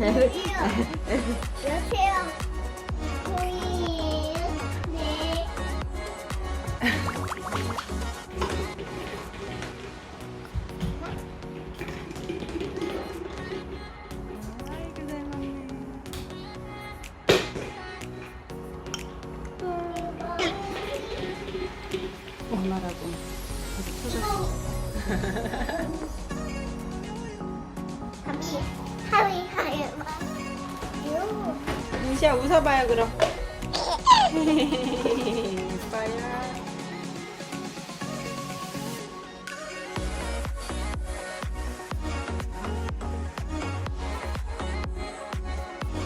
여보세요. 보이에요? 네. 민시야 웃어봐요 그럼. 예뻐요.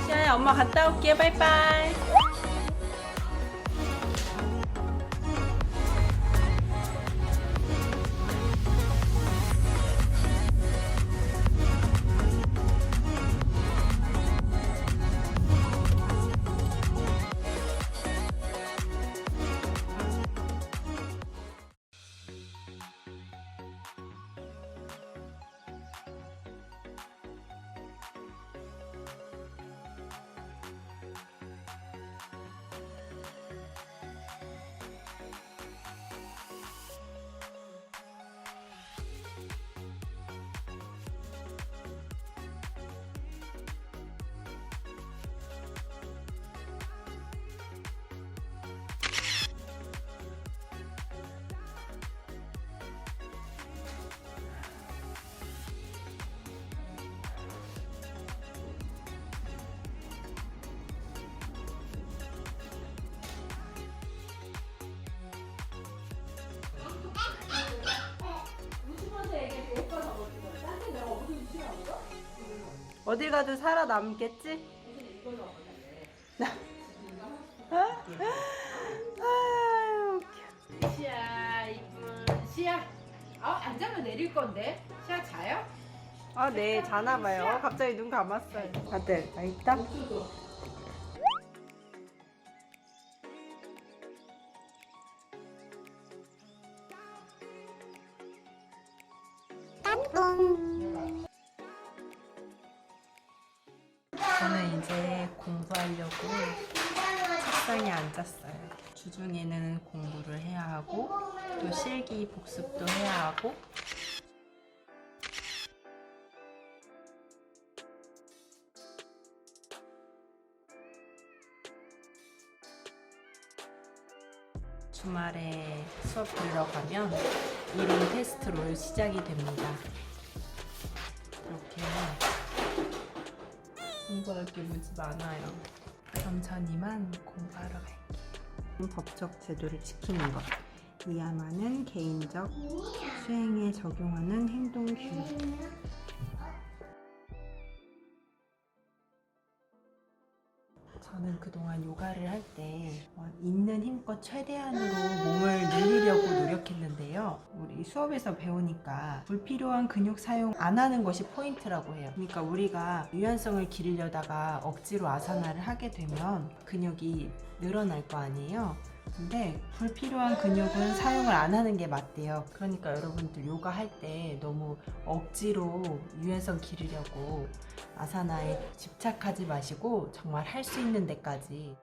시아야 엄마 갔다 올게 바이바이. 어딜 가도 살아남겠지? 아유, 웃겨. 시야 이쁜 어? 안 자면 내릴 건데 시야 자요? 아, 네, 자나 봐요. 갑자기 눈 감았어요. 다들, 다 있다? 저는 이제 공부하려고 책상에 앉았어요. 주중에는 공부를 해야 하고, 또 실기 복습도 해야 하고, 주말에 수업 들어가면 이론 테스트로 시작이 됩니다. 이렇게 공부할 게 무지 많아요. 천천히만 공부하러 갈게요. 법적 제도를 지키는 것. 이하만은 개인적 수행에 적용하는 행동 규율. 저는 그동안 요가를 할때 어, 있는 힘껏 최대한으로 몸을 늘리려고 노력했는데요. 우리 수업에서 배우니까 불필요한 근육 사용 안 하는 것이 포인트라고 해요. 그러니까 우리가 유연성을 기르려다가 억지로 아사나를 하게 되면 근육이 늘어날 거 아니에요. 근데 불필요한 근육은 사용을 안 하는 게 맞대요. 그러니까 여러분들 요가 할 때 너무 억지로 유연성 기르려고 아사나에 집착하지 마시고 정말 할 수 있는 데까지